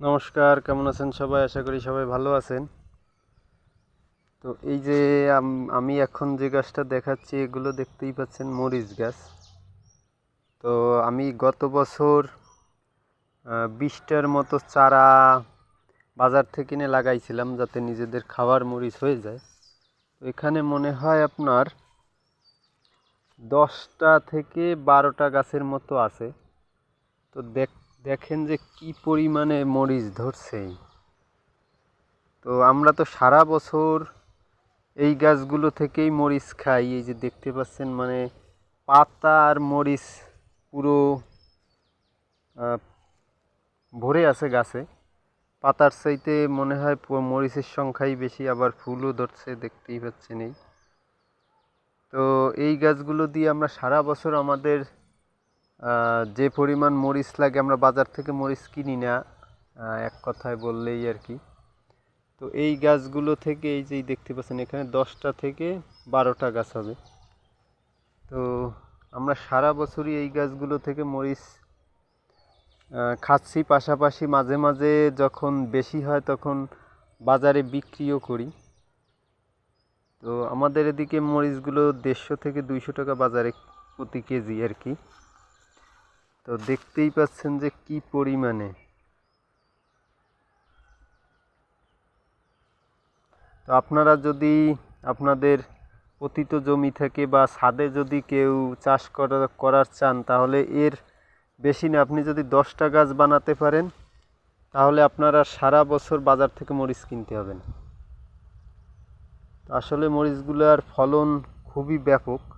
নমস্কার, কেমন আছেন সবাই? আশা করি সবাই ভালো আছেন। তো এই যে আমি এখন যে গাছটা দেখাচ্ছি, এগুলো দেখতেই পাচ্ছেন মরিচ গাছ। তো আমি গত বছর বিশটার মতো চারা বাজার থেকে কিনে লাগাইছিলাম যাতে নিজেদের খাবার মরিচ হয়ে যায়। তো এখানে মনে হয় আপনার দশটা থেকে বারোটা গাছের মতো আছে। তো দেখ দেখেন যে কি পরিমাণে মরিচ ধরছে। তো আমরা তো সারা বছর এই গাছগুলো থেকেই মরিচ খাই। এই যে দেখতে পাচ্ছেন মানে পাতা আর মরিচ পুরো ভরে আছে গাছে। পাতার চাইতে মনে হয় মরিচের সংখ্যাই বেশি, আবার ফুলও ধরছে দেখতেই পাচ্ছেন এই। তো এই গাছগুলো দিয়ে আমরা সারা বছর আমাদের যে পরিমাণ মরিচ লাগে, আমরা বাজার থেকে মরিচ কিনি না এক কথায় বললেই আর কি। তো এই গাছগুলো থেকে, এই যে দেখতে পাচ্ছেন এখানে দশটা থেকে বারোটা গাছ হবে। তো আমরা সারা বছরই এই গাছগুলো থেকে মরিচ খাচ্ছি। পাশাপাশি মাঝে মাঝে যখন বেশি হয় তখন বাজারে বিক্রিও করি। তো আমাদের এদিকে মরিচগুলো দেড়শো থেকে দুইশো টাকা বাজারে প্রতি কেজি আর কি। তো দেখতেই পাচ্ছেন যে কি পরিমাণে। তো আপনারা যদি আপনাদের পতিত জমি থেকে বা ছাদে যদি কেউ চাষ করা, করার চান, তাহলে এর বেশি না, আপনি যদি দশটা গাছ বানাতে পারেন, তাহলে আপনারা সারা বছর বাজার থেকে মরিচ কিনতে হবে না। আসলে মরিচগুলোর ফলন খুবই ব্যাপক।